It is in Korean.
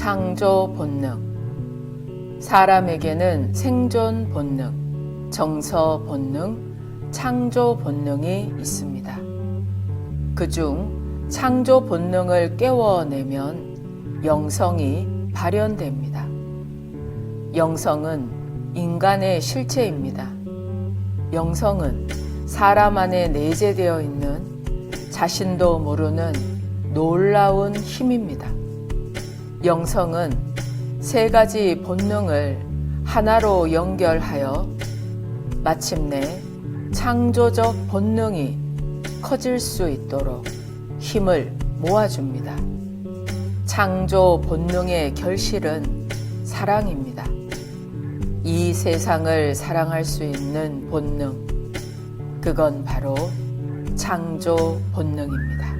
창조 본능. 사람에게는 생존 본능, 정서 본능, 창조 본능이 있습니다. 그중 창조 본능을 깨워내면 영성이 발현됩니다. 영성은 인간의 실체입니다. 영성은 사람 안에 내재되어 있는 자신도 모르는 놀라운 힘입니다. 영성은 세 가지 본능을 하나로 연결하여 마침내 창조적 본능이 커질 수 있도록 힘을 모아줍니다. 창조 본능의 결실은 사랑입니다. 이 세상을 사랑할 수 있는 본능, 그건 바로 창조 본능입니다.